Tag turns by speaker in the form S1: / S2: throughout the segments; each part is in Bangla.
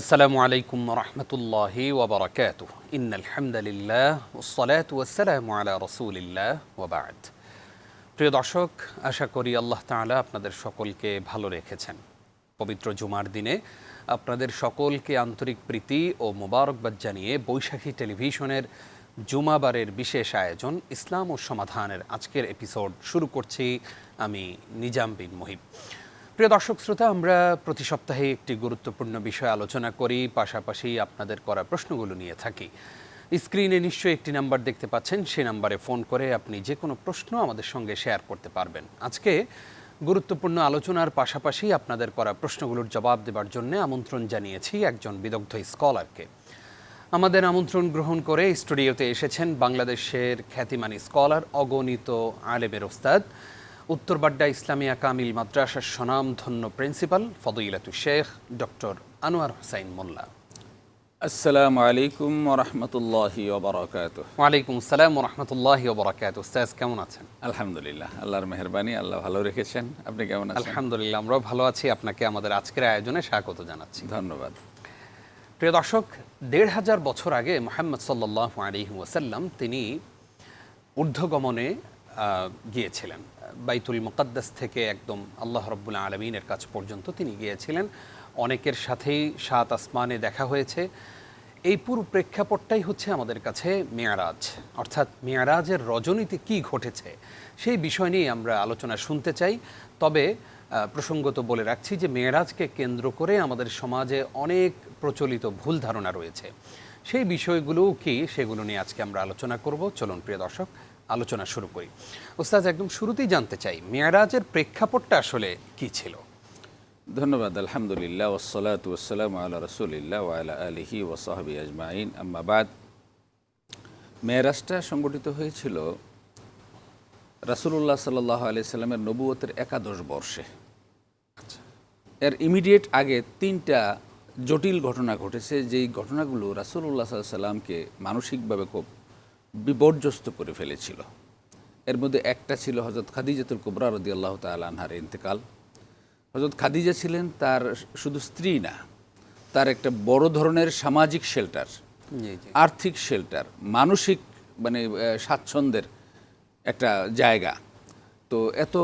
S1: আসসালামু আলাইকুম রহমতুল্লাহি ওবরাকাত ইন আলহামদুলিল্লাহ ওসলাত ওসালাম আলা রসুলিল্লাহ ওবাদ প্রিয় দর্শক, আশা করি আল্লাহ তাআলা আপনাদের সকলকে ভালো রেখেছেন। পবিত্র জুমার দিনে আপনাদের সকলকে আন্তরিক প্রীতি ও মোবারকবাদ জানিয়ে বৈশাখী টেলিভিশনের জুমাবারের বিশেষ আয়োজন ইসলাম ও সমাধানের আজকের এপিসোড শুরু করছি আমি নিজাম বিন মুহিব। প্রিয় দর্শক শ্রোতা, আমরা প্রতি সপ্তাহে একটি গুরুত্বপূর্ণ বিষয় আলোচনা করি, পাশাপাশি আপনাদের করা প্রশ্নগুলো নিয়ে থাকি। স্ক্রিনে নিশ্চয়ই একটি নাম্বার দেখতে পাচ্ছেন সেই নাম্বারে ফোন করে আপনি যে কোনো প্রশ্ন আমাদের সঙ্গে শেয়ার করতে পারবেন। আজকে গুরুত্বপূর্ণ আলোচনার পাশাপাশি আপনাদের করা প্রশ্নগুলোর জবাব দেবার জন্য আমন্ত্রণ জানিয়েছি একজন বিদগ্ধ স্কলারকে। আমাদের আমন্ত্রণ গ্রহণ করে স্টুডিওতে এসেছেন বাংলাদেশের খ্যাতিমানী স্কলার, অগণিত আলেমের ওস্তাদ উত্তরবাড্ডা ইসলামিয়া কামিল মাদ্রাসার স্বনামধন্য প্রিন্সিপাল ফদইলাতু শেখ ডক্টর আনোয়ার হোসাইন মোল্লা।
S2: আসসালামু আলাইকুম ওরহমতুল্লাহি ওবরাকাত
S1: ওয়ালাইকুম আসসালাম রহমতুল্লাহ বরাকাত উস্তাজ কেমন আছেন?
S2: আলহামদুলিল্লাহ আল্লাহর মেহরবানি আল্লাহ ভালো রেখেছেন। আপনি কেমন আছেন?
S1: আলহামদুলিল্লাহ আমরাও ভালো আছি। আপনাকে আমাদের আজকের আয়োজনে স্বাগত জানাচ্ছি।
S2: ধন্যবাদ।
S1: প্রিয় দর্শক দেড় হাজার বছর আগে মোহাম্মদ সাল্লাহ আলী ওয়াসাল্লাম তিনি ঊর্ধ্বগমনে গিয়েছিলেন। বাইতুল মুকাদ্দাস থেকে একদম আল্লাহ রব্বুল আলমিনের কাছ পর্যন্ত তিনি গিয়েছিলেন। অনেকের সাথেই সাত আসমানে দেখা হয়েছে। এই পুরো প্রেক্ষাপটটাই হচ্ছে আমাদের কাছে মেয়ারাজ। অর্থাৎ মেয়ারাজের রজনীতে কি ঘটেছে, সেই বিষয় নিয়ে আমরা আলোচনা শুনতে চাই। তবে প্রসঙ্গত বলে রাখছি যে মেয়ারাজকে কেন্দ্র করে আমাদের সমাজে অনেক প্রচলিত ভুল ধারণা রয়েছে। সেই বিষয়গুলোও কি, সেগুলো নিয়ে আজকে আমরা আলোচনা করব। চলুন, প্রিয় দর্শক আলোচনা শুরু করি। ওস্তাজ একদম শুরুতেই জানতে চাই, মেয়ারাজের প্রেক্ষাপটটা আসলে কি ছিল?
S2: ধন্যবাদ, আলহামদুলিল্লাহ ওসলাত ওসালাম আল্লাহ রসুলিল্লাহ ওয়ালা আলিহি ওসাহাবি আজমাইন। আম্মাবাদ মেয়েরাজটা সংগঠিত হয়েছিল রাসুল্লাহ সাল্লাহ আলিয়াল্লামের নবুয়তের একাদশ বর্ষে। এর ইমিডিয়েট আগে তিনটা জটিল ঘটনা ঘটেছে, যেই ঘটনাগুলো রাসুল্লাহ সাল্লামকে মানসিকভাবে খুব বিপর্যস্ত করে ফেলেছিল। এর মধ্যে একটা ছিল হজরত খাদিজাতুল কুবরা রদি আল্লাহ তালহার ইন্তেকাল। হজরত খাদিজা ছিলেন তার শুধু স্ত্রী না তার একটা বড় ধরনের সামাজিক শেল্টার আর্থিক শেল্টার মানসিক মানে স্বাচ্ছন্দ্যের একটা জায়গা। তো এত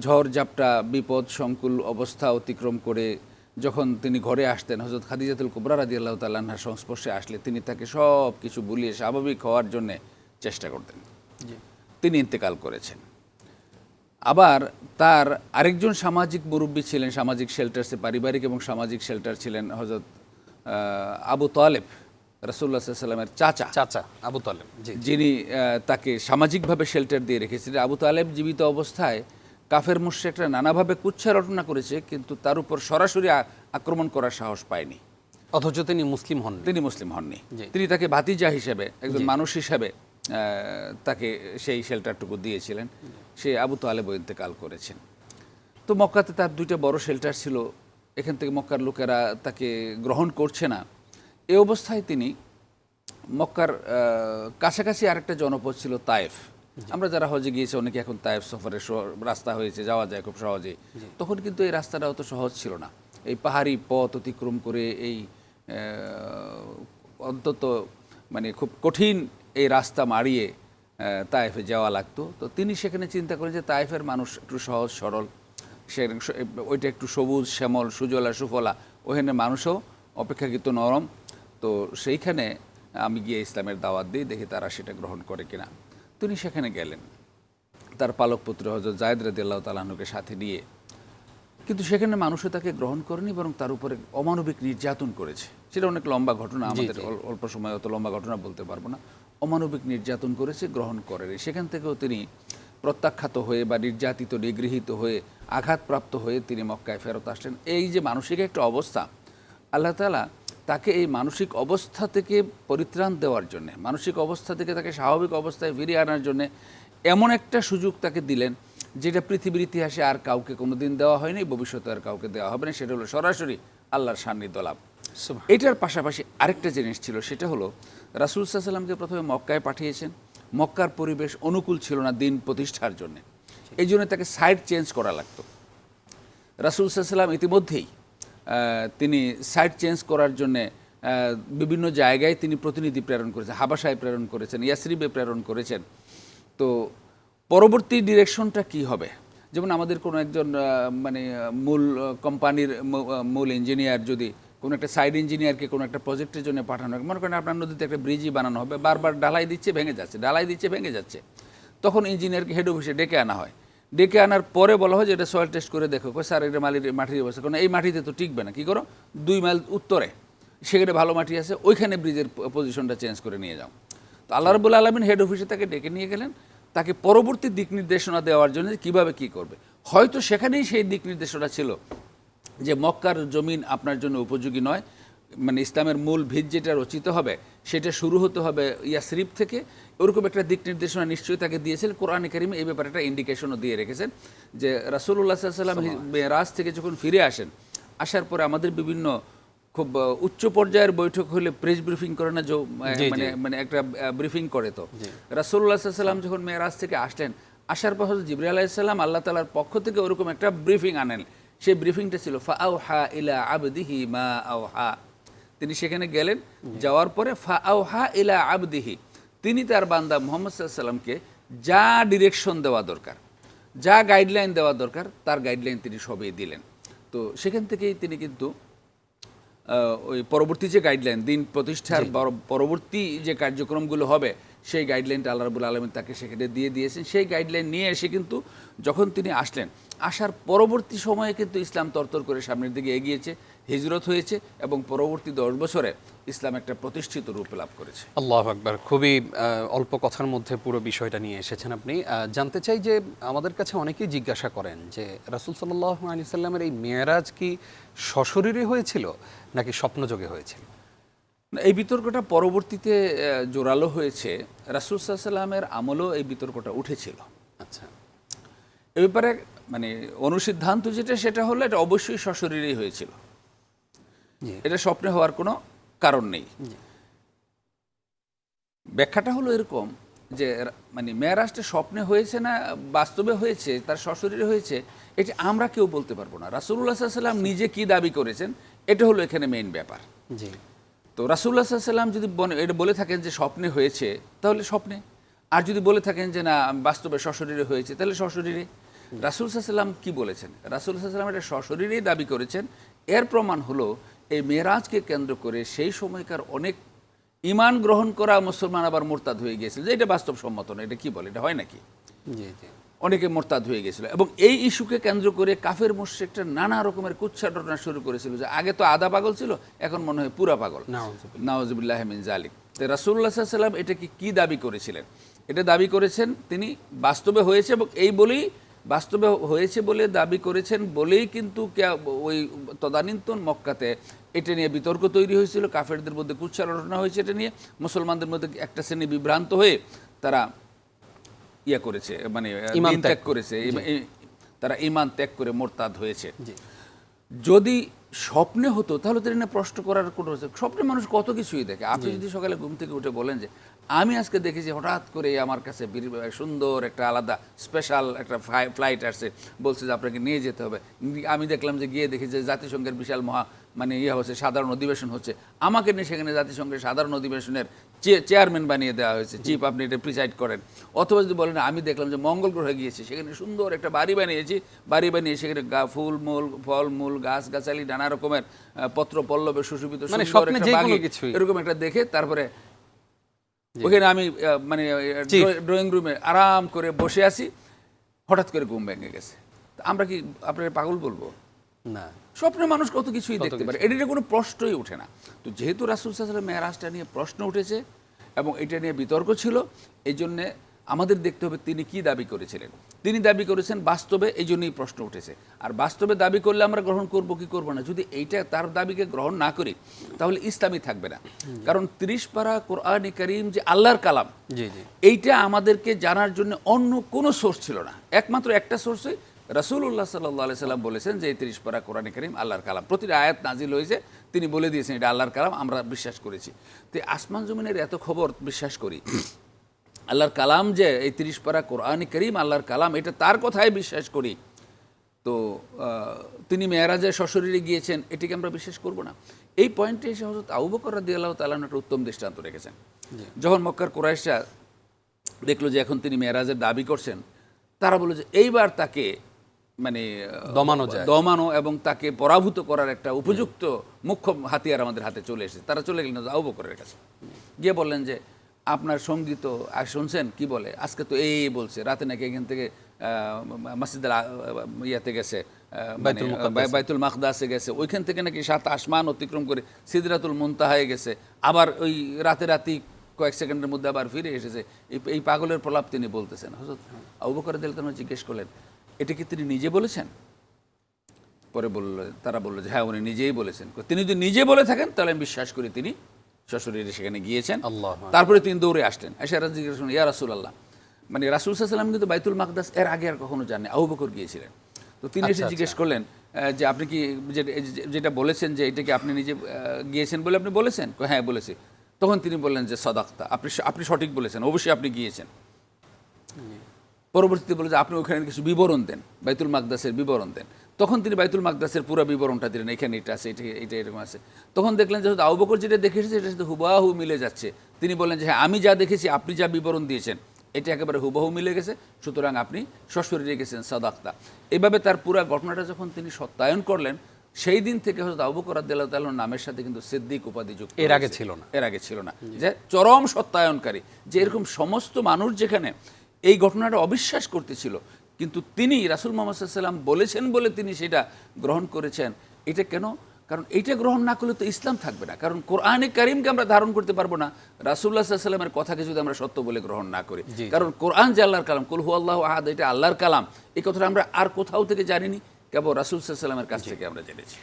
S2: ঝড় ঝাপটা বিপদ সংকুল অবস্থা অতিক্রম করে যখন তিনি ঘরে আসতেন হজরত খাদিজাতুল কুবরা রাজি আল্লাহ তাল্লাহার সংস্পর্শে আসলে তিনি তাকে সব কিছু ভুলিয়ে স্বাভাবিক হওয়ার জন্যে চেষ্টা করতেন। তিনি ইন্তেকাল করেছেন। আবার তার আরেকজন সামাজিক মুরব্বী ছিলেন সামাজিক শেল্টার্সে পারিবারিক এবং সামাজিক শেল্টার ছিলেন হজরত আবু তালেব রসুল্লাহ সাল্লামের চাচা।
S1: চাচা আবু তালেব
S2: যিনি তাকে সামাজিকভাবে শেল্টার দিয়ে রেখেছিলেন। আবু তালেব জীবিত অবস্থায় কাফের মুশ্রেকরা নানাভাবে কুচ্ছা রটনা করেছে কিন্তু তার উপর সরাসরি আক্রমণ করার সাহস পায়নি।
S1: অথচ তিনি মুসলিম হন
S2: তিনি মুসলিম হননি। তিনি তাকে ভাতিজা হিসেবে একজন মানুষ হিসেবে তাকে সেই শেল্টারটুকু দিয়েছিলেন। সে আবু তালেব ইন্তেকাল করেছেন। তো মক্কাতে তার দুইটা বড় শেল্টার ছিল। এখান থেকে মক্কার লোকেরা তাকে গ্রহণ করছে না। এ অবস্থায় তিনি মক্কার কাছাকাছি আরেকটা জনপদ ছিল তায়েফ। আমরা যারা হজে গিয়েছে অনেকে এখন তায়েফ সফরের রাস্তা হয়েছে যাওয়া যায় খুব সহজে তখন কিন্তু এই রাস্তাটা অত সহজ ছিল না। এই পাহাড়ি পথ অতিক্রম করে এই অন্তত মানে খুব কঠিন এই রাস্তা মারিয়ে তায়েফে যাওয়া লাগতো। তো তিনি সেখানে চিন্তা করেন যে তায়েফের মানুষ একটু সহজ সরল সে ওইটা একটু সবুজ শ্যামল সুজলা সুফলা ওখানে মানুষও অপেক্ষাকৃত নরম। তো সেইখানে আমি গিয়ে ইসলামের দাওয়াত দিই দেখি তারা সেটা গ্রহণ করে কিনা। তিনি সেখানে গেলেন। তার পালক পুত্র হজরত জায়দ রাদি আল্লাহ তালাহনুকে সাথে নিয়ে। কিন্তু সেখানে মানুষও তাকে গ্রহণ করেনি বরং তার উপরে অমানবিক নির্যাতন করেছে। সেটা অনেক লম্বা ঘটনা আমাদের অল্প সময় অত লম্বা ঘটনা বলতে পারব না। অমানবিক নির্যাতন করেছে গ্রহণ করেনি। সেখান থেকেও তিনি প্রত্যাখ্যাত হয়ে বা নির্যাতিত নিগৃহীত হয়ে আঘাতপ্রাপ্ত হয়ে তিনি মক্কায় ফেরত আসলেন। এই যে মানসিক একটা অবস্থা আল্লাহ তালা তাকে এই মানসিক অবস্থা থেকে পরিত্রাণ দেওয়ার জন্য মানসিক অবস্থা থেকে তাকে স্বাভাবিক অবস্থায় ফিরিয়ে আনার জন্য এমন একটা সুযোগ তাকে দিলেন যেটা পৃথিবীর ইতিহাসে আর কাউকে কোনোদিন দেওয়া হয়নি ভবিষ্যতে আর কাউকে দেওয়া হবে না সেটা হলো সরাসরি আল্লাহর সান্নিধ্য লাভ। এটার পাশাপাশি আরেকটা জিনিস ছিল সেটা হলো রাসুল সাল্লামকে প্রথমে মক্কায় পাঠিয়েছেন মক্কার পরিবেশ অনুকূল ছিল না দিন প্রতিষ্ঠার জন্য। এই জন্য তাকে সাইড চেঞ্জ করা লাগতো। রাসুল সাল্লাম ইতিমধ্যেই তিনি সাইট চেঞ্জ করার জন্যে বিভিন্ন জায়গায় তিনি প্রতিনিধি প্রেরণ করেছেন হাবাসায় প্রেরণ করেছেন, ইয়াসরিবে প্রেরণ করেছেন। তো পরবর্তী ডিরেকশনটা কি হবে? যেমন আমাদের কোনো একজন মানে মূল কোম্পানির মূল ইঞ্জিনিয়ার যদি কোনো একটা সাইড ইঞ্জিনিয়ারকে কোনো একটা প্রজেক্টের জন্য পাঠানো হয়, মনে করেন আপনার নদীতে একটা ব্রিজই বানানো হবে, বারবার ডালাই দিচ্ছে, ভেঙে যাচ্ছে ডালাই দিচ্ছে, ভেঙে যাচ্ছে। তখন ইঞ্জিনিয়ারকে হেড অফিসে ডেকে আনা হয়। ডেকে আনার পরে বলা হয় যে এটা সয়েল টেস্ট করে দেখো। স্যার, এটা মালির মাটির অবস্থা। কারণ এই মাটিতে তো টিকবে না, কী করো? দুই মাইল উত্তরে, সেখানে ভালো মাটি আছে, ওইখানে ব্রিজের পজিশনটা চেঞ্জ করে নিয়ে যাও। তো আল্লাহ রবুল আলমিন হেড অফিসে তাকে ডেকে নিয়ে গেলেন। তাকে পরবর্তী দিক নির্দেশনা দেওয়ার জন্য কীভাবে কি করবে। হয়তো সেখানেই সেই দিক নির্দেশনা ছিল যে মক্কার জমিন আপনার জন্য উপযোগী নয় মানে ইসলামের মূল ভিত যেটা রচিত হবে সেটা শুরু হতে হবে ইয়াসরিফ থেকে। ওরকম একটা দিক নির্দেশনা নিশ্চয়ই তাকে দিয়েছিল কোরআন করিমে এই ব্যাপারে একটা ইন্ডিকেশনও দিয়ে রেখেছেন যে রাসুল্লাহ সাল্লাম রাজ থেকে যখন ফিরে আসেন আসার পরে আমাদের বিভিন্ন খুব উচ্চ পর্যায়ের বৈঠক হলে প্রেস ব্রিফিং করে না যে মানে মানে একটা ব্রিফিং করে তো। রাসুল্লাহ সাল্লাম যখন মেয়েরাজ থেকে আসলেন আসার পর হচ্ছে জিবরি আলাইসাল্লাম আল্লাহ তালার পক্ষ থেকে ওরকম একটা ব্রিফিং আনেন। সেই ব্রিফিংটা ছিল ফা আউ হা ইলা আবদিহি মা আউ হা তিনি সেখানে গেলেন যাওয়ার পরে ফা ইলা আবদিহি। তিনি তার বান্দা মোহাম্মদ সাল্লামকে যা ডিরেকশন দেওয়া দরকার যা গাইডলাইন দেওয়া দরকার তার গাইডলাইন তিনি সবই দিলেন। তো সেখান থেকেই তিনি কিন্তু ওই পরবর্তী যে গাইডলাইন দিন প্রতিষ্ঠার পরবর্তী যে কার্যক্রমগুলো হবে সেই গাইডলাইনটা আল্লাহ রাবুল আলমিন তাকে সেখানে দিয়ে দিয়েছেন। সেই গাইডলাইন নিয়ে এসে কিন্তু যখন তিনি আসলেন আসার পরবর্তী সময়ে কিন্তু ইসলাম তরতর করে সামনের দিকে এগিয়েছে। হিজরত হয়েছে এবং পরবর্তী দশ বছরে ইসলাম একটা প্রতিষ্ঠিত রূপ লাভ করেছে।
S1: আল্লাহ আকবার। খুবই অল্প কথার মধ্যে পুরো বিষয়টা নিয়ে এসেছেন আপনি। জানতে চাই যে আমাদের কাছে অনেকেই জিজ্ঞাসা করেন যে রাসুল সাল্লাহ আলি সাল্লামের এই মেয়েরাজ কি সশরীরে হয়েছিল নাকি স্বপ্নযোগে হয়েছিল?
S2: এই বিতর্কটা পরবর্তীতে জোরালো হয়েছে। রাসুল সাল্লামের আমলও এই বিতর্কটা উঠেছিল।
S1: আচ্ছা।
S2: এ ব্যাপারে মানে অনুসিদ্ধান্ত যেটা সেটা হলো এটা অবশ্যই সশরীরেই হয়েছিল। এটা স্বপ্নে হওয়ার কোনো কারণ নেই। ব্যাখ্যাটা হলো এরকম যে মানে মেয়ারাজটা স্বপ্নে হয়েছে না বাস্তবে হয়েছে তার সশরীরে হয়েছে এটা আমরা কেউ বলতে পারব না। রাসুল্লাহ সাল্লাম নিজে কি দাবি করেছেন এটা হলো এখানে মেইন ব্যাপার।
S1: জি।
S2: তো রাসুল্লাহ সাল্লাম যদি এটা বলে থাকেন যে স্বপ্নে হয়েছে তাহলে স্বপ্নে। আর যদি বলে থাকেন যে না বাস্তবে সশরীরে হয়েছে তাহলে সশরীরে। রাসুল সাল্লাম কি বলেছেন? রাসুল সাল্লাম এটা সশরীরেই দাবি করেছেন। এর প্রমাণ হলো এই মেয়েরাজকে কেন্দ্র করে সেই সময়কার অনেক ইমান গ্রহণ করা মুসলমান আবার মোরতাদ হয়ে গিয়েছিল যে এটা বাস্তবসম্মত না এটা কি বলে এটা হয় নাকি? অনেকে মোরতাদ হয়ে গেছিল এবং এই ইস্যুকে কেন্দ্র করে কাফের মুশ্রিকটা নানা রকমের কুচ্ছাটনা শুরু করেছিল যে আগে তো আধা পাগল ছিল এখন মনে হয় পুরা পাগল। নওয়াজবিল্লাহ মিন জালিক তো রাসুল্লাহ সাল্লাম এটাকে কি দাবি করেছিলেন? এটা দাবি করেছেন তিনি বাস্তবে হয়েছে এবং এই বলেই বাস্তবে হয়েছে বলে দাবি করেছেন বলেই কিন্তু ওই তদানীন্তন মক্কাতে এটা নিয়ে বিতর্ক তৈরি হয়েছিল। কাফেরদের মধ্যে কুচ্ছারটনা হয়েছে এটা নিয়ে। মুসলমানদের মধ্যে একটা শ্রেণি বিভ্রান্ত হয়ে তারা ইয়া করেছে মানে ইমান
S1: ত্যাগ
S2: করেছে। তারা ইমান ত্যাগ করে মোরতাদ হয়েছে। যদি স্বপ্নে হতো তাহলে তো এটা প্রশ্ন করার কোনো স্বপ্নে মানুষ কত কিছুই দেখে। আপনি যদি সকালে ঘুম থেকে উঠে বলেন যে আমি আজকে দেখেছি হঠাৎ করে আমার কাছে সুন্দর একটা আলাদা স্পেশাল একটা ফ্লাইট আসছে। বলছে যে আপনাকে নিয়ে যেতে হবে। আমি দেখলাম যে গিয়ে দেখি যে জাতিসংঘের বিশাল মহা মানে ইয়ে হচ্ছে সাধারণ অধিবেশন হচ্ছে। আমাকে নিয়ে সেখানে জাতিসংঘের সাধারণ অধিবেশনের চেয়ারম্যান বানিয়ে দেওয়া হয়েছে। চিফ আপনি এটা প্রিসাইড করেন। অথবা যদি বলেন আমি দেখলাম যে মঙ্গল গ্রহে গিয়েছি সেখানে সুন্দর একটা বাড়ি বানিয়েছি। বাড়ি বানিয়ে সেখানে গা- ফুল মূল ফল মূল গাছ গাছালি নানা রকমের পত্র পল্লবে সুশোভিত
S1: মানে।
S2: এরকম একটা দেখে তারপরে ওখানে আমি মানে ড্রয়িং রুমে আরাম করে বসে আছি হঠাৎ করে ঘুম ভেঙে গেছে। আমরা কি আপনার পাগল বলব?
S1: না।
S2: স্বপ্নে মানুষ কত কিছুই দেখতে পারে এটা কোনো প্রশ্নই ওঠে না। তো যেহেতু রাসুল সাল্লাম মেয়ারাজটা নিয়ে প্রশ্ন উঠেছে এবং এটা নিয়ে বিতর্ক ছিল এই জন্যে আমাদের দেখতে হবে তিনি কি দাবি করেছিলেন। তিনি দাবি করেছেন বাস্তবে এই জন্যই প্রশ্ন উঠেছে। আর বাস্তবে দাবি করলে আমরা গ্রহণ করব কি করব না। যদি এইটা তার দাবিকে গ্রহণ না করি তাহলে ইসলামই থাকবে না। কারণ তিরিশ পারা কোরআন করিম যে আল্লাহর কালাম
S1: জি জি।
S2: এইটা আমাদেরকে জানার জন্য অন্য কোনো সোর্স ছিল না। একমাত্র একটা সোর্সে রাসুল্লাহ সাল্লাহ সাল্লাম বলেছেন যে এই তিরিশ পারা কোরআন করিম আল্লাহর কালাম। প্রতিটা আয়াত নাজিল হয়েছে তিনি বলে দিয়েছেন এটা আল্লাহর কালাম আমরা বিশ্বাস করেছি। তো আসমান জমিনের এত খবর বিশ্বাস করি আল্লাহর কালাম যে এই তিরিশ পারা কোরআন করিম আল্লাহর কালাম এটা তার কথাই বিশ্বাস করি। তো তিনি মেয়ারাজে সশরীরে গিয়েছেন এটিকে আমরা বিশ্বাস করব না। এই পয়েন্টে এসে হজরত আবু বকর রাদিয়াল্লাহু তাআলা একটা উত্তম দৃষ্টান্ত রেখেছেন। যখন মক্কার কোরাইশরা দেখল যে এখন তিনি মেয়ারাজের দাবি করছেন তারা বলল যে এইবার তাকে মানে
S1: দমানো যায়।
S2: দমানো এবং তাকে পরাভূত করার একটা উপযুক্ত মুখ্য হাতিয়ার আমাদের হাতে চলে এসেছে। তারা চলে গেলেন আবু বকরের কাছে। গিয়ে বললেন যে আপনার সংগীত আর শুনছেন? কি বলে? আজকে তো এই বলছে। রাতে নাকি এখান থেকে মসজিদের ইয়াতে গেছে মানে,
S1: বাইতুল
S2: মাকদাসে গেছে। ওইখান থেকে নাকি সাত আসমান অতিক্রম করে সিদরাতুল মুনতাহায় গেছে। আবার ওই রাতে রাতি কয়েক সেকেন্ডের মধ্যে আবার ফিরে এসেছে। এই পাগলের প্রলাপ তিনি বলতেছেন। হজরত আবু বকর দিল জিজ্ঞেস করলেন এটা কি তিনি নিজে বলেছেন? পরে বলল তারা বলল যে হ্যাঁ উনি নিজেই বলেছেন। তিনি যদি নিজে বলে থাকেন তাহলে আমি বিশ্বাস করি তিনি শ্বশুরের সেখানে গিয়েছেন। তারপরে তিনি দৌড়ে আসলেন। এসে জিজ্ঞেস করলেন ইয়া রাসুল আল্লাহ মানে রাসুল সাল্লাম কিন্তু বাইতুল মাকদাস এর আগে আর কখনো জানেন আবু বকর গিয়েছিলেন। তো তিনি এসে জিজ্ঞেস করলেন যে আপনি কি যেটা বলেছেন যে এটা কি আপনি নিজে গিয়েছেন বলে আপনি বলেছেন? হ্যাঁ বলেছি। তখন তিনি বললেন যে সদাক্তা আপনি আপনি সঠিক বলেছেন অবশ্যই আপনি গিয়েছেন। পরবর্তীতে বলে যে আপনি ওখানে কিছু বিবরণ দেন বাইতুল মাকদাসের বিবরণ দেন। তখন তিনি বাইতুল মাকদাসের পুরো বিবরণটা দিলেন এখানে এটা আছে এটা এটা এরকম আছে। তখন দেখলেন যে আবু বকর যেটা দেখে এসেছে এটা সাথে হুবাহু মিলে যাচ্ছে। তিনি বললেন যে হ্যাঁ আমি যা দেখেছি আপনি যা বিবরণ দিয়েছেন এটা একেবারে হুবাহু মিলে গেছে সুতরাং আপনি সশরীরে গেছেন সাদাক্তা। এভাবে তার পুরো ঘটনাটা যখন তিনি সত্যায়ন করলেন সেই দিন থেকে হয়তো আবু বকর রাদিয়াল্লাহু নামের সাথে কিন্তু সিদ্দিক উপাধি যুক্ত
S1: এর আগে ছিল না।
S2: এর আগে ছিল না। যে চরম সত্যায়নকারী যে এরকম সমস্ত মানুষ যেখানে এই ঘটনাটা অবিশ্বাস করতেছিল। কিন্তু তিনি রাসুল মোহাম্মদ সাল্লাম বলেছেন বলে তিনি সেটা গ্রহণ করেছেন। এটা কেন? কারণ এইটা গ্রহণ না করলে তো ইসলাম থাকবে না। কারণ কোরআনে কারিমকে আমরা ধারণ করতে পারব না। রাসুল্লাহ সাল্লামের কথাকে যদি আমরা সত্য বলে গ্রহণ না করি। কারণ কোরআন যে আল্লাহর কালাম কুলহু আল্লাহ আহাদ এটা আল্লাহর কালাম এই কথাটা আমরা আর কোথাও থেকে জানিনি। কেবল রাসুল সাল্লামের কাছ থেকে আমরা জেনেছি।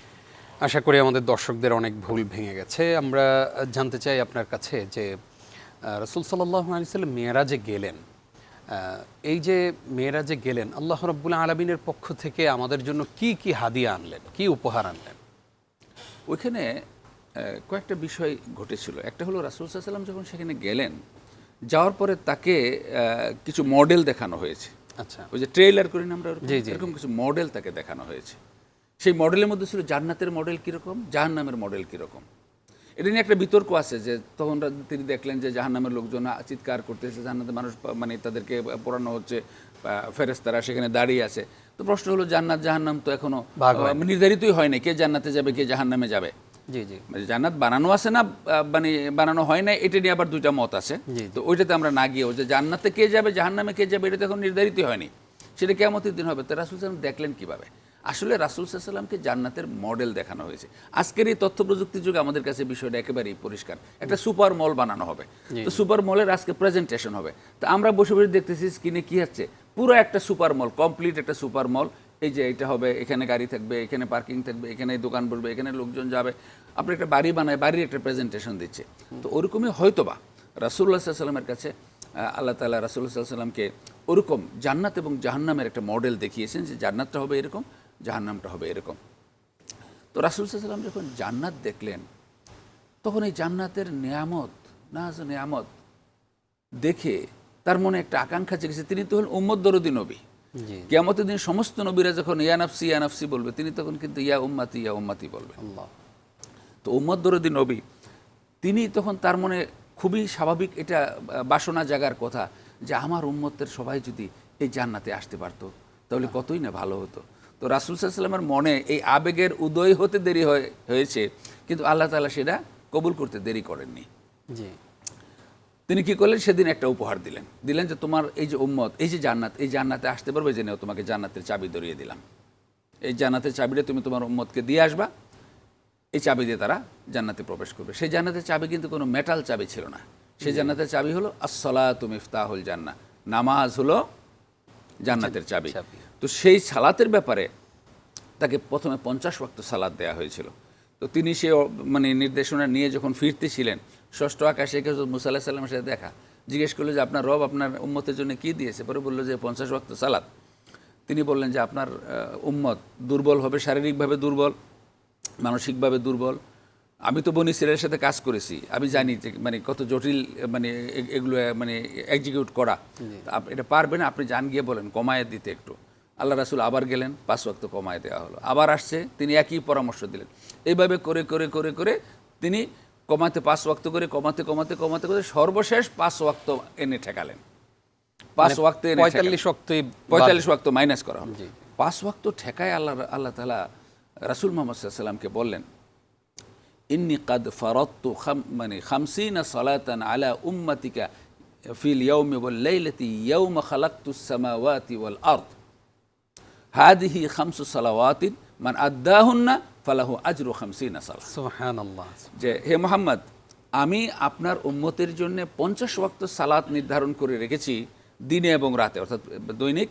S1: আশা করি আমাদের দর্শকদের অনেক ভুল ভেঙে গেছে। আমরা জানতে চাই আপনার কাছে যে রসুল সাল্লাহ আলিয়াল্লাম মেয়েরাজে গেলেন। এই যে মেয়েরা যে গেলেন আল্লাহ রব্বুল আলমিনের পক্ষ থেকে আমাদের জন্য কি কি হাদিয়া আনলেন কি উপহার আনলেন?
S2: ওইখানে কয়েকটা বিষয় ঘটেছিল। একটা হলো রাসুল সাল্লাম যখন সেখানে গেলেন যাওয়ার পরে তাকে কিছু মডেল দেখানো হয়েছে।
S1: আচ্ছা।
S2: ওই যে ট্রেলার করি না আমরা এরকম কিছু মডেল তাকে দেখানো হয়েছে। সেই মডেলের মধ্যে ছিল জান্নাতের মডেল কীরকম জাহান্নামের মডেল কীরকম। এটা নিয়ে একটা বিতর্ক আছে যে তখন তিনি দেখলেন যে জাহান্নামের লোকজন চিৎকার করতেছে জান্নাতের মানুষ মানে তাদেরকে পড়ানো হচ্ছে ফেরেস্তারা সেখানে দাঁড়িয়ে আছে। তো প্রশ্ন হলো জান্নাত জাহান্নাম তো এখনও নির্ধারিতই হয় না কে জান্নাতে যাবে কে জাহান্নামে যাবে।
S1: জি জি।
S2: মানে জান্নাত বানানো আছে না মানে বানানো হয় না এটা নিয়ে আবার দুইটা মত আছে। তো ওইটাতে আমরা না গিয়েও যে জান্নাতে কে যাবে জাহান্নামে কে যাবে এটা তো এখন নির্ধারিত হয়নি। সেটা কেমতের দিন হবে। তো রাসুল দেখলেন কীভাবে? আসলে রাসুল সাল্লামকে জান্নাতের মডেল দেখানো হয়েছে। আজকের এই তথ্য প্রযুক্তির যুগে আমাদের কাছে বিষয়টা একেবারেই পরিষ্কার। একটা সুপার মল বানানো হবে। তো সুপার মলের আজকে প্রেজেন্টেশন হবে। তো আমরা বসে বসে দেখতেছি স্ক্রিনে কি হচ্ছে? পুরো একটা সুপার মল কমপ্লিট একটা সুপার মল। এই যে এটা হবে এখানে গাড়ি থাকবে এখানে পার্কিং থাকবে এখানে দোকান বসবে এখানে লোকজন যাবে। আপনি একটা বাড়ি বানায় বাড়ির একটা প্রেজেন্টেশন দিচ্ছে। তো ওরকমই হয়তোবা রাসুল্লাহ সাল্লামের কাছে আল্লাহ তালা রাসুল্লাহ সাল্লামকে ওরকম জান্নাত এবং জাহান্নামের একটা মডেল দেখিয়েছেন যে জান্নাতটা হবে এরকম। জাহান্নামটা হবে এরকম। তো রাসুল সাল্লাম যখন জান্নাত দেখলেন তখন এই জান্নাতের নিয়ামত নাজ নিয়ামত দেখে তার মনে একটা আকাঙ্ক্ষা জেগেছে। তিনি তো হলেন উম্মদ দরদি নবী।
S1: জি।
S2: কেয়ামতের দিন সমস্ত নবীরা যখন ইয়ানাফসি ইয়ানাফসি বলবে তিনি তখন কিন্তু ইয়া উম্মাতি ইয়া উম্মাতি বলবে। তো উম্মদ দরদি নবী তিনি তখন তার মনে খুবই স্বাভাবিক এটা বাসনা জাগার কথা যে আমার উম্মতের সবাই যদি এই জান্নাতে আসতে পারতো তাহলে কতই না ভালো হতো। তো রাসুল সাল্লামের মনে এই আবেগের উদয় হতে দেরি হয়ে হয়েছে কিন্তু আল্লাহ তাআলা সেটা কবুল করতে দেরি করেননি।
S1: জি।
S2: তিনি কি করলেন? সেদিন একটা উপহার দিলেন। দিলেন যে তোমার এই যে উম্মত এই যে জান্নাত এই জান্নাতে আসতে পারবে জেনেও তোমাকে জান্নাতের চাবি ধরিয়ে দিলাম। এই জান্নাতের চাবিটা তুমি তোমার উম্মতকে দিয়ে আসবা। এই চাবি দিয়ে তারা জান্নাতে প্রবেশ করবে। সেই জান্নাতের চাবি কিন্তু কোনো মেটাল চাবি ছিল না। সেই জান্নাতের চাবি হলো আসলা তুমি ইফতাহুল জান্না নামাজ হলো জান্নাতের চাবি। তো সেই সালাতের ব্যাপারে তাকে প্রথমে পঞ্চাশ ওয়াক্ত সালাদ দেওয়া হয়েছিল। তো তিনি সে মানে নির্দেশনা নিয়ে যখন ফিরতেছিলেন ষষ্ঠ আকাশে একে মুসা আল্লাহ সাল্লামের সাথে দেখা জিজ্ঞেস করল যে আপনার রব আপনার উম্মতের জন্য কি দিয়েছে? পরে বলল যে পঞ্চাশ ওয়াক্ত সালাদ তিনি বললেন যে আপনার উম্মত দুর্বল হবে শারীরিকভাবে দুর্বল মানসিকভাবে দুর্বল। আমি তো বনি সিলের সাথে কাজ করেছি আমি জানি যে মানে কত জটিল মানে এগুলো মানে এক্সিকিউট করা। এটা পারবে না আপনি জান গিয়ে বলেন কমায় দিতে একটু। আল্লাহ রাসুল আবার গেলেন পাঁচ ওয়াক্ত কমায় দেওয়া হলো। আবার আসছে তিনি একই পরামর্শ দিলেন। এইভাবে করে করে করে করে তিনি কমাতে পাঁচ ওয়াক্ত করে কমাতে কমাতে কমাতে করে সর্বশেষ পাঁচ ওয়াক্ত এনে ঠেকালেন। পাঁচ ওয়াক্ত এনে
S1: পঁয়তাল্লিশ অক্টই
S2: পঁয়তাল্লিশ ওয়াক্ত মাইনাস করা হলো। পাঁচ ওয়াক্ত ঠেকায় আল্লাহ আল্লাহ তালা রাসুল মোহাম্মদ সাল্লামকে বললেন ইন্নি কাদ ফারত্তু খাম মানে খামসিনা সালাতান আলা উম্মাতিকা ফিল ইয়াউমি ওয়াল লাইলাতি ইয়াউমা খালাকতুস সামাওয়াতি ওয়াল আরদ। হাদিহি খামসু সালাওয়াতিন মান আদ্দাহুন্না ফালাহু আজরু খামসিনা সালাহ যে হে মোহাম্মদ আমি আপনার উম্মতের জন্য পঞ্চাশ ওয়াক্ত সালাত নির্ধারণ করে রেখেছি দিনে এবং রাতে অর্থাৎ দৈনিক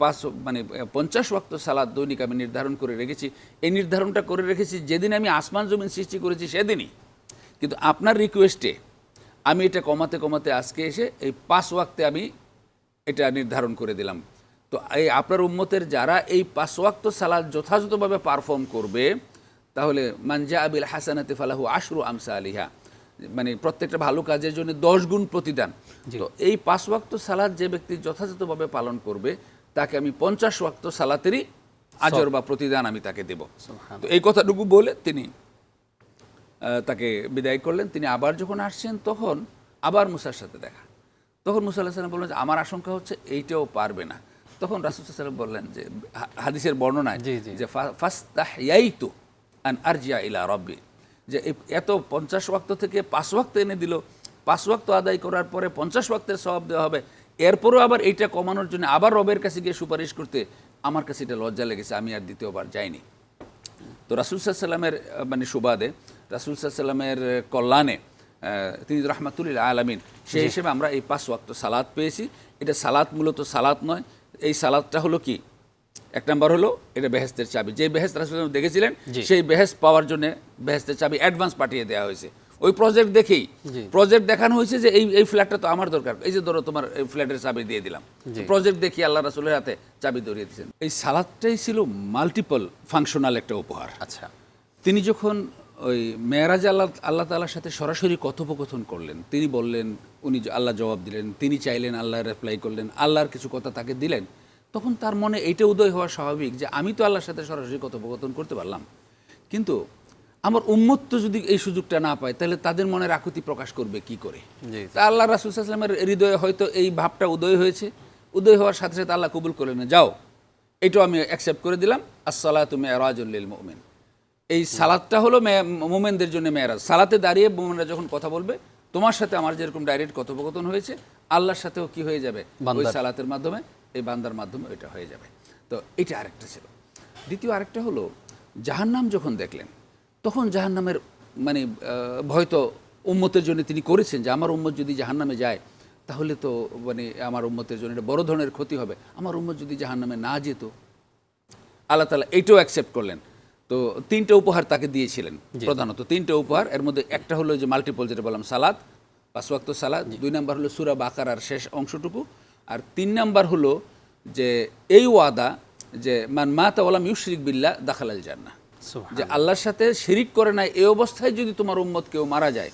S2: পাঁচ মানে পঞ্চাশ ওয়াক্ত সালাদ দৈনিক আমি নির্ধারণ করে রেখেছি। এই নির্ধারণটা করে রেখেছি যেদিন আমি আসমান জমিন সৃষ্টি করেছি সেদিনই। কিন্তু আপনার রিকোয়েস্টে আমি এটা কমাতে কমাতে আজকে এসে এই পাঁচ ওয়াক্তে আমি এটা নির্ধারণ করে দিলাম। তো এই আপনার উম্মতের যারা এই পাঁচ ওয়াক্ত সালাদ যথাযথভাবে পারফর্ম করবে তাহলে মানজা আবিল হাসানাতে ফালাহু আশরু আমসা আলিহা মানে প্রত্যেকটা ভালো কাজের জন্য দশ গুণ প্রতিদান। তো এই পাঁচ ওয়াক্ত সালাদ যে ব্যক্তি যথাযথভাবে পালন করবে তাকে আমি পঞ্চাশ ওয়াক্ত সালাতেরই আজর বা প্রতিদান আমি তাকে দেব। তো এই কথাটুকু বলে তিনি তাকে বিদায় করলেন। তিনি আবার যখন আসছেন তখন আবার মুসার সাথে দেখা। তখন মুসা আল্লাহ সাল্লাম বললেন যে আমার আশঙ্কা হচ্ছে এইটাও পারবে না। তখন রাসুল সাল্লাম বললেন যে হাদিসের বর্ণনায়। যে ফাস্তাহিয়াইতু আন আরজিয়া ইলা রব্বি। যে এত পঞ্চাশ ওয়াক্ত থেকে পাঁচ ওয়াক্ত এনে দিল। পাঁচ ওয়াক্ত আদায় করার পরে পঞ্চাশ ওয়াক্তের স্বভাব দেওয়া হবে। এরপরও আবার এইটা কমানোর জন্য আবার রবের কাছে গিয়ে সুপারিশ করতে আমার কাছে এটা লজ্জা লেগেছে আমি আর দ্বিতীয়বার যাইনি। তো রাসুল সাল্লামের মানে সুবাদে রাসুল সাল্লামের কল্যাণে তিনি রহমাতুল্লাহ আলমিন সেই হিসেবে আমরা এই পাঁচ ওয়াক্ত সালাদ পেয়েছি। এটা সালাত মূলত সালাত নয় এই সালাদটা হলো কি? এক নম্বর হলো এটা বেহেস্তের চাবি। যে বেহেস্ত রাসুল দেখেছিলেন সেই বেহেস্ত পাওয়ার জন্য বেহেস্তের চাবি অ্যাডভান্স পাঠিয়ে দেওয়া হয়েছে। ওই প্রজেক্ট দেখেই প্রজেক্ট দেখানো হয়েছে যে এই এই ফ্ল্যাটটা তো আমার দরকার। এই যে ধরো তোমার এই ফ্ল্যাটের চাবি দিয়ে দিলাম। প্রজেক্ট দেখি আল্লাহ রাসুলের হাতে চাবি ধরিয়ে দিয়েছেন। এই সালাদটাই ছিল মাল্টিপল ফাংশনাল একটা উপহার।
S1: আচ্ছা।
S2: তিনি যখন ওই মেয়েরাজ আল্লাহ আল্লাহ তালার সাথে সরাসরি কথোপকথন করলেন। তিনি বললেন উনি আল্লাহ জবাব দিলেন তিনি চাইলেন আল্লাহ রিপ্লাই করলেন আল্লাহর কিছু কথা তাকে দিলেন। তখন তার মনে এইটা উদয় হওয়া স্বাভাবিক যে আমি তো আল্লাহর সাথে সরাসরি কথোপকথন করতে পারলাম। কিন্তু আমার উম্মত তো যদি এই সুযোগটা না পায় তাহলে তাদের মনের আকুতি প্রকাশ করবে কি করে? তা আল্লাহ রাসুল সাল্লামের হৃদয়ে হয়তো এই ভাবটা উদয় হয়েছে। উদয় হওয়ার সাথে সাথে আল্লাহ কবুল করলেন যাও এটাও আমি অ্যাকসেপ্ট করে দিলাম। আসসালাহ তুমি রাজুল্লিল মোমেন। এই সালাদটা হলো মোমেনদের জন্য মেয়েরাজ। সালাতে দাঁড়িয়ে মোমেনরা যখন কথা বলবে তোমার সাথে আমার যেরকম ডাইরেক্ট কথোপকথন হয়েছে আল্লাহর সাথেও কি হয়ে যাবে? ওই সালাতের মাধ্যমে এই বান্দার মাধ্যমে এটা হয়ে যাবে। তো এটা আরেকটা ছিল। দ্বিতীয় আরেকটা হলো জাহান্নাম যখন দেখলেন তখন জাহান্নামের মানে ভয় তো উম্মতের জন্য তিনি করেছেন যে আমার উম্মত যদি জাহান্নামে যায় তাহলে তো মানে আমার উম্মতের জন্য এটা বড় ধরনের ক্ষতি হবে। আমার উম্মত যদি জাহান্নামে না যেত আল্লাহ তালা এইটাও অ্যাকসেপ্ট করলেন। তো তিনটে উপহার তাকে দিয়েছিলেন প্রধানত। তিনটে উপহার এর মধ্যে একটা হলো যে মাল্টিপল যেটা বললাম সালাদ পাঁচ ওয়াক্ত সালাদ দুই নাম্বার হলো সুরা বাকারার শেষ অংশটুকু আর তিন নাম্বার হলো যে এই ওয়াদা যে মান মাতা ওলাম ইউশরিক বিল্লাহ দাখালাল জান্না যে আল্লাহর সাথে শিরিক করে না এই অবস্থায় যদি তোমার উম্মত কেউ মারা যায়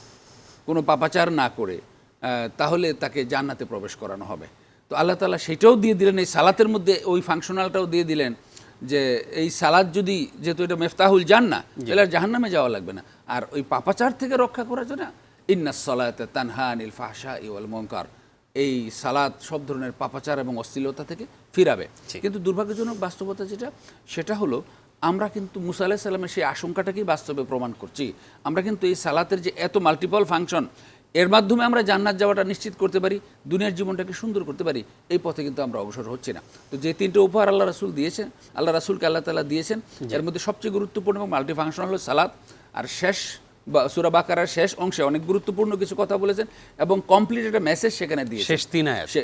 S2: কোনো পাপাচার না করে তাহলে তাকে জান্নাতে প্রবেশ করানো হবে। তো আল্লাহ তালা সেটাও দিয়ে দিলেন এই সালাতের মধ্যে ওই ফাংশনালটাও দিয়ে দিলেন যে এই সালাদ যদি যেহেতু এটা মেফতাহুল জান না তাহলে আর জাহান্নামে যাওয়া লাগবে না। আর ওই পাপাচার থেকে রক্ষা করার জন্য ইন্না সালাত তানহা আনিল ফাহসা ইউল মঙ্কার এই সালাদ সব ধরনের পাপাচার এবং অশ্লীলতা থেকে ফিরাবে। কিন্তু দুর্ভাগ্যজনক বাস্তবতা যেটা সেটা হলো আমরা কিন্তু মুসা আলাহ সাল্লামের সেই আশঙ্কাটাকেই বাস্তবে প্রমাণ করছি। আমরা কিন্তু এই সালাতের যে এত মাল্টিপল ফাংশন এর মাধ্যমে আমরা জান্নাত যাওয়াটা নিশ্চিত করতে পারি দুনিয়ার জীবনটাকে সুন্দর করতে পারি এই পথে কিন্তু আমরা অবসর হচ্ছি না। তো যে তিনটে উপহার আল্লাহ রাসুল দিয়েছেন আল্লাহ রাসুলকে আল্লাহ তালা দিয়েছেন এর মধ্যে সবচেয়ে গুরুত্বপূর্ণ এবং মাল্টি ফাংশনাল হলো সালাদ আর শেষ বা সুরা বাকারার শেষ অংশে অনেক গুরুত্বপূর্ণ কিছু কথা বলেছেন এবং কমপ্লিট একটা মেসেজ সেখানে দিয়ে
S1: শেষ তিন আয়াত।
S2: সে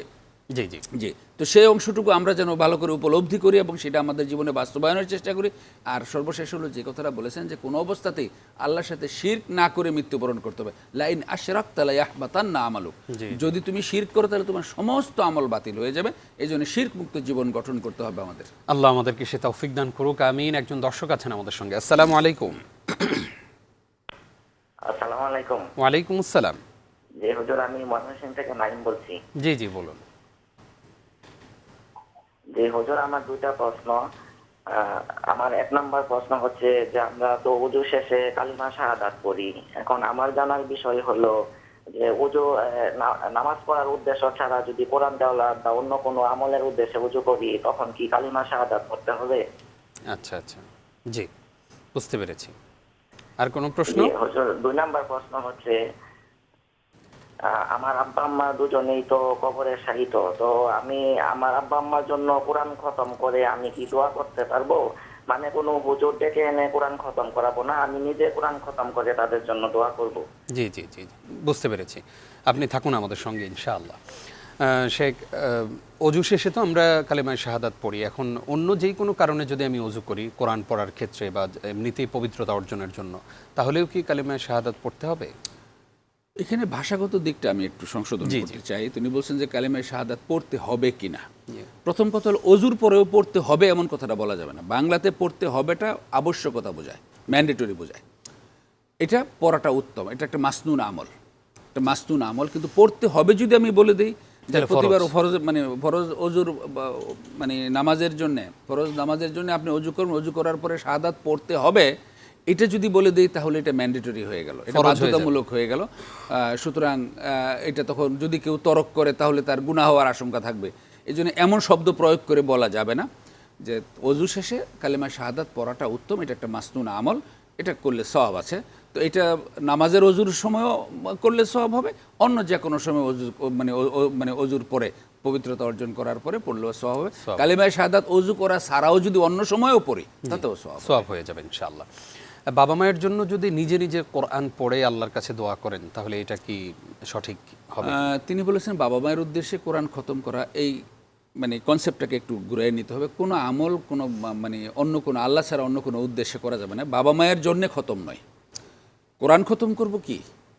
S1: জি জি।
S2: জি। তো সেই অংশটুকু আমরা যেন ভালো করে উপলব্ধি করি এবং সেটা আমাদের জীবনে বাস্তবায়নের চেষ্টা করি। আর সর্বশেষ হলো যে কথাটা বলেছেন যে কোনো অবস্থাতেই আল্লাহর সাথে শির্ক না করে মৃত্যুবরণ করতে হবে। লাইন আশরাক তালা ইয়াহবাতান না আমালুক যদি তুমি শির্ক করো তাহলে তোমার সমস্ত আমল বাতিল হয়ে যাবে। এই জন্য শির্ক মুক্ত জীবন গঠন করতে হবে আমাদের।
S1: আল্লাহ আমাদেরকে সে তৌফিক দান করুক আমিন। একজন দর্শক আছেন আমাদের সঙ্গে। আসসালামু আলাইকুম।
S3: আসসালামু আলাইকুম।
S1: ওয়ালাইকুম আসসালাম।
S3: জি হুজুর আমি ময়মনসিংহ থেকে নাইম বলছি।
S1: জি জি বলুন।
S3: যে হুজুর আমার দুইটা প্রশ্ন। আমার এক নম্বর প্রশ্ন হচ্ছে যে আমরা তো উজু শেষে কালিমা শাহাদাত পড়ি। এখন আমার জানার বিষয় হলো যে উজু নামাজ পড়ার উদ্দেশ্য ছাড়া যদি কোরআন দেওয়ালার বা অন্য কোনো আমলের উদ্দেশ্যে উজু করি তখন কি কালিমা শাহাদাত পড়তে হবে?
S1: আচ্ছা আচ্ছা। জি বুঝতে পেরেছি। আর কোনো প্রশ্ন?
S3: দুই নাম্বার প্রশ্ন হচ্ছে আমার আব্বা আম্মা দুজনেই তো কবরে শাহিত তো আমি আমার আব্বা আম্মার জন্য কোরআন খতম করে আমি কি দোয়া করতে পারব? মানে কোনো হুজুর ডেকে এনে কোরআন খতম করাবো না? আমি নিজে কোরআন খতম করে তাদের জন্য দোয়া করব।
S1: জি জি জি বুঝতে পেরেছি। আপনি থাকুন আমাদের সঙ্গে, ইনশাআল্লাহ। শেখ অজু শেষে তো আমরা কালেমায় শাহাদাত পড়ি। এখন অন্য যেই কোনো কারণে যদি আমি অজু করি, কোরআন পড়ার ক্ষেত্রে বা এমনিতেই পবিত্রতা অর্জনের জন্য, তাহলেও কি কালেমায় শাহাদাত পড়তে হবে?
S2: এখানে ভাষাগত দিকটা আমি একটু সংশোধন করতে চাই। তিনি বলছেন যে কালেমায় শাহাদাত পড়তে হবে কিনা
S1: জি।
S2: প্রথম কথা হলো অজুর পরেও পড়তে হবে এমন কথাটা বলা যাবে না। বাংলাতে পড়তে হবেটা আবশ্যকতা বোঝায় ম্যান্ডেটরি বোঝায়। এটা পড়াটা উত্তম এটা একটা মাসনুন আমল। একটা মাসনুন আমল কিন্তু পড়তে হবে যদি আমি বলে দিই। প্রতিবার ফরজ। মানে ফরজ অজুর মানে নামাজের জন্য ফরজ নামাজের জন্য আপনি অজু করুন অজু করার পরে শাহাদাত পড়তে হবে। এটা যদি বলে দিই তাহলে এটা ম্যান্ডেটরি হয়ে গেল। এটা। বাধ্যতামূলক হয়ে গেল। সুতরাং এটা তখন যদি কেউ তরক করে তাহলে তার গুনাহ হওয়ার আশঙ্কা থাকবে। এই জন্য এমন শব্দ প্রয়োগ করে বলা যাবে না যে অজু শেষে কালেমা শাহাদাত পড়াটা উত্তম এটা একটা মাসনুন আমল এটা করলে সওয়াব আছে। তো এটা নামাজের অজুর সময়ও করলে সওয়াব হবে অন্য যে কোনো সময় অজু মানে মানে অজুর পরে পবিত্রতা অর্জন করার পরে পড়লেও সওয়াব হবে। কালিমায় শাহাদাত অজু করা ছাড়াও যদি অন্য সময়ও পড়ি তাতেও।
S1: সব হয়ে যাবে ইনশাআল্লাহ। বাবা মায়ের জন্য যদি নিজে নিজে কোরআন পড়ে আল্লাহর কাছে দোয়া করেন তাহলে এটা কি সঠিক হবে?
S2: তিনি বলেছেন বাবা মায়ের উদ্দেশ্যে কোরআন খতম করা এই মানে কনসেপ্টটাকে একটু ঘুরে নিতে হবে। কোনো আমল কোনো মানে অন্য কোনো আল্লাহ ছাড়া অন্য কোনো উদ্দেশ্যে করা যাবে না। বাবা মায়ের জন্যে খতম নয়। কোরআন খতম করব কি?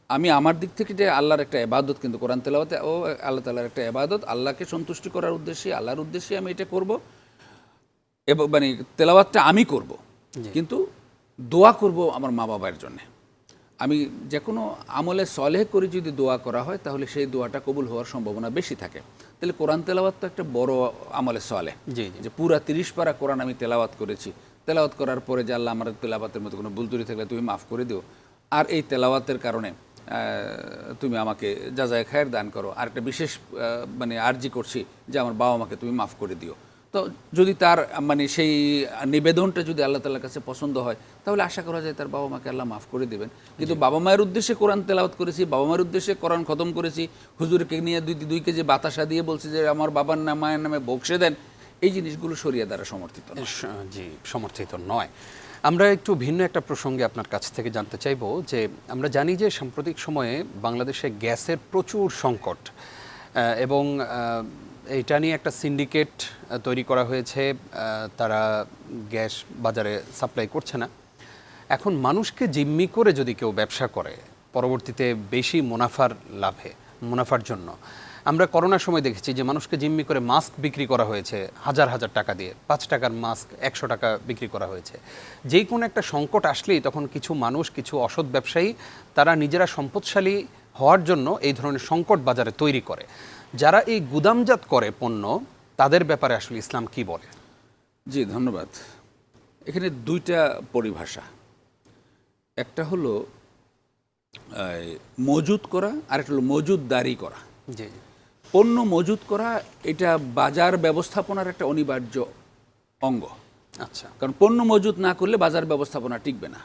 S2: আমি আমার দিক থেকে যে আল্লাহর একটা এবাদত কিন্তু কোরআন তেলাওয়াতে ও আল্লাহ তালার একটা এবাদত আল্লাহকে সন্তুষ্টি করার উদ্দেশ্যে আল্লাহর উদ্দেশ্যে আমি এটা করব। এবং মানে তেলাওয়াতটা আমি করব। কিন্তু দোয়া করব আমার মা বাবার জন্যে। আমি যে কোনো আমলে সলেহ করে যদি দোয়া করা হয় তাহলে সেই দোয়াটা কবুল হওয়ার সম্ভাবনা বেশি থাকে। তাহলে কোরআন তেলাওয়াত তো একটা বড় আমলে সলে যে পুরা তিরিশ পারা কোরআন আমি তেলাওয়াত করেছি। তেলাওয়াত করার পরে যে আল্লাহ আমার তেলাওয়াতের মধ্যে কোনো ভুল ত্রুটি থাকলে তুমি মাফ করে দিও। আর এই তেলাওয়াতের কারণে তুমি আমাকে যা যায় খায়ের দান করো। আর একটা বিশেষ মানে আর্জি করছি যে আমার বাবা মাকে তুমি মাফ করে দিও। তো যদি তার মানে সেই নিবেদনটা যদি আল্লাহ তালার কাছে পছন্দ হয় তাহলে আশা করা যায় তার বাবা মাকে আল্লাহ মাফ করে দেবেন। কিন্তু বাবা মায়ের উদ্দেশ্যে কোরআন তেলাওয়াত করেছি বাবা মায়ের উদ্দেশ্যে কোরআন খতম করেছি হুজুরকে নিয়ে দুই দুই কেজি বাতাসা দিয়ে বলছি যে আমার বাবার নাম মায়ের নামে বকশে দেন। এই জিনিসগুলো সরিয়ে দ্বারা সমর্থিত
S1: জি সমর্থিত নয়। আমরা একটু ভিন্ন একটা প্রসঙ্গে আপনার কাছ থেকে জানতে চাইব যে আমরা জানি যে সাম্প্রতিক সময়ে বাংলাদেশে গ্যাসের প্রচুর সংকট এবং এটা নিয়ে একটা সিন্ডিকেট তৈরি করা হয়েছে। তারা গ্যাস বাজারে সাপ্লাই করছে না। এখন মানুষকে জিম্মি করে যদি কেউ ব্যবসা করে, পরবর্তীতে বেশি মুনাফার লাভে, মুনাফার জন্য। আমরা করোনার সময় দেখেছি যে মানুষকে জিম্মি করে মাস্ক বিক্রি করা হয়েছে হাজার হাজার টাকা দিয়ে। পাঁচ টাকার মাস্ক একশো টাকা বিক্রি করা হয়েছে। যেই কোনো একটা সংকট আসলেই তখন কিছু মানুষ, কিছু অসৎ ব্যবসায়ী, তারা নিজেরা সম্পদশালী হওয়ার জন্য এই ধরনের সংকট বাজারে তৈরি করে। যারা এই গুদামজাত করে পণ্য তাদের ব্যাপারে আসলে ইসলাম কি বলে?
S2: জি ধন্যবাদ। এখানে দুইটা পরিভাষা। একটা হলো মজুদ করা আর একটা হলো মজুদদারি করা।
S1: জি।
S2: পণ্য মজুদ করা এটা বাজার ব্যবস্থাপনার একটা অনিবার্য অঙ্গ।
S1: আচ্ছা।
S2: কারণ পণ্য মজুদ না করলে বাজার ব্যবস্থাপনা টিকবে না।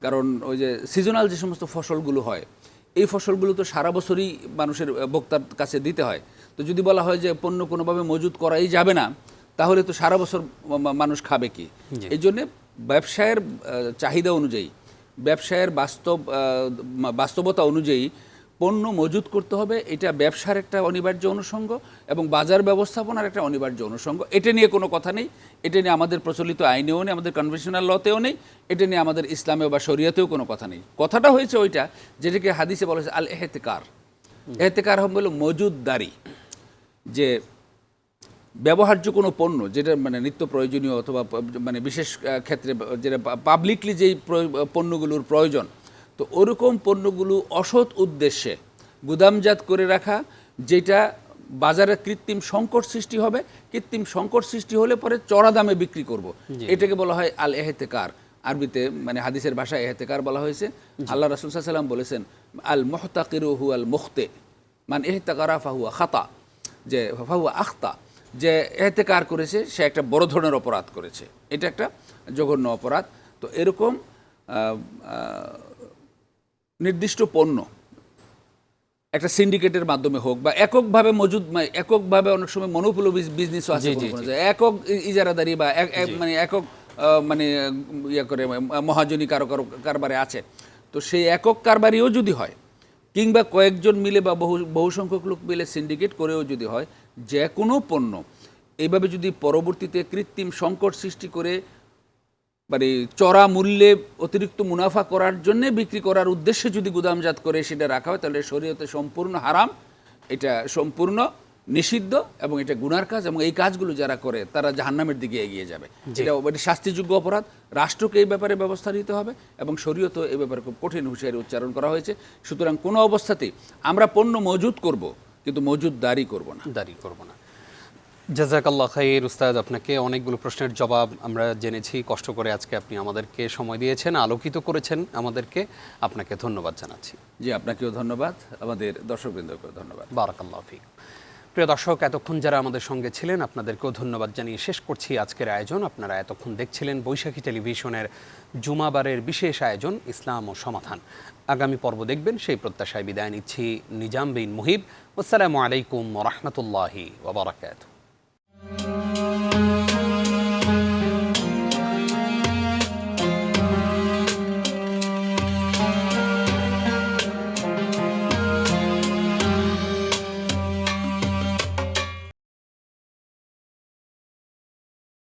S2: কারণ ওই যে সিজনাল যে সমস্ত ফসলগুলো হয় এই ফসলগুলো তো সারা বছরই মানুষের ভোক্তার কাছে দিতে হয়। তো যদি বলা হয় যে পণ্য কোনোভাবে মজুত করাই যাবে না তাহলে তো সারা বছর মানুষ খাবে কি? এই জন্যে ব্যবসায়ের চাহিদা অনুযায়ী ব্যবসায়ের বাস্তব বাস্তবতা অনুযায়ী পণ্য মজুদ করতে হবে এটা ব্যবসার একটা অনিবার্য অনুষঙ্গ এবং বাজার ব্যবস্থাপনার একটা অনিবার্য অনুষঙ্গ। এটা নিয়ে কোনো কথা নেই এটা নিয়ে আমাদের প্রচলিত আইনেও নেই আমাদের কনভেনশনাল লতেও নেই এটা নিয়ে আমাদের ইসলামে বা শরিয়াতেও কোনো কথা নেই। কথাটা হয়েছে ওইটা যেটাকে হাদিসে বলা হয়েছে আল এহতেকার এহতেকার হলো মজুদদারি যে ব্যবহার্য কোনো পণ্য যেটা মানে নিত্য প্রয়োজনীয় অথবা মানে বিশেষ ক্ষেত্রে যেটা পাবলিকলি যেই পণ্যগুলোর প্রয়োজন তো ওরকম পণ্যগুলো অসৎ উদ্দেশ্যে গুদামজাত করে রাখা যেটা বাজারে কৃত্রিম সংকট সৃষ্টি হবে কৃত্রিম সংকট সৃষ্টি হলে পরে চড়া দামে বিক্রি করব। এটাকে বলা হয় আল এহেতেকার। আরবিতে মানে হাদিসের ভাষায় এহেতেকার বলা হয়েছে। আল্লাহ রাসুল সাল্লাম বলেছেন আল মোহতাকিরু হু আল মুখতে। মানে এহতাকারা ফাহুয়া খাতা যে ফাহুয়া আখতা যে এহতেকার করেছে সে একটা বড় ধরনের অপরাধ করেছে। এটা একটা জঘন্য অপরাধ। তো এরকম নির্দিষ্ট পণ্য একটা সিন্ডিকেটের মাধ্যমে হোক বা এককভাবে মজুদ মানে এককভাবে অনেক সময় মনোপুলো বিজনেসও আছে। একক ইজারাদারি বা মানে একক মানে ইয়ে করে মহাজনী কারও কারও কারবারে আছে। তো সেই একক কারবারিও যদি হয় কিংবা কয়েকজন মিলে বা বহু বহু সংখ্যক লোক মিলে সিন্ডিকেট করেও যদি হয় যে কোনো পণ্য এইভাবে যদি পরবর্তীতে কৃত্রিম সংকট সৃষ্টি করে মানে চড়া মূল্যে অতিরিক্ত মুনাফা করার জন্য বিক্রি করার উদ্দেশ্যে যদি গুদামজাত করে সেটা রাখা হয় তাহলে শরীয়তে সম্পূর্ণ হারাম এটা সম্পূর্ণ নিষিদ্ধ এবং এটা গুনার কাজ এবং এই কাজগুলো যারা করে তারা জাহান্নামের দিকে এগিয়ে যাবে। এটা এটা শাস্তিযোগ্য অপরাধ। রাষ্ট্রকে এই ব্যাপারে ব্যবস্থা নিতে হবে এবং শরীয়ত এই ব্যাপারে খুব কঠিন হুঁশিয়ারি উচ্চারণ করা হয়েছে। সুতরাং কোনো অবস্থাতেই আমরা পণ্য মজুদ করব কিন্তু মজুদদারি করব না।
S1: দাঁড়ি করব না। জাজাকাল্লাহ খাইর উস্তাদ আপনাকে অনেকগুলো প্রশ্নের জবাব আমরা জেনেছি। কষ্ট করে আজকে আপনি আমাদেরকে সময় দিয়েছেন আলোকিত করেছেন আমাদেরকে। আপনাকে ধন্যবাদ জানাচ্ছি।
S2: জি আপনাকেও ধন্যবাদ। আমাদের দর্শকবৃন্দকেও ধন্যবাদ।
S1: বারাকাল্লাহ ফিক। প্রিয় দর্শক এতক্ষণ যারা আমাদের সঙ্গে ছিলেন আপনাদেরকেও ধন্যবাদ জানিয়ে শেষ করছি আজকের আয়োজন। আপনারা এতক্ষণ দেখছিলেন বৈশাখী টেলিভিশনের জুমাবারের বিশেষ আয়োজন ইসলাম ও সমাধান। আগামী পর্ব দেখবেন সেই প্রত্যাশায় বিদায় নিচ্ছি নিজাম বিন মুহিব। আসসালামু আলাইকুম রহমতুল্লাহি ওবরাকাতুহ Thank you.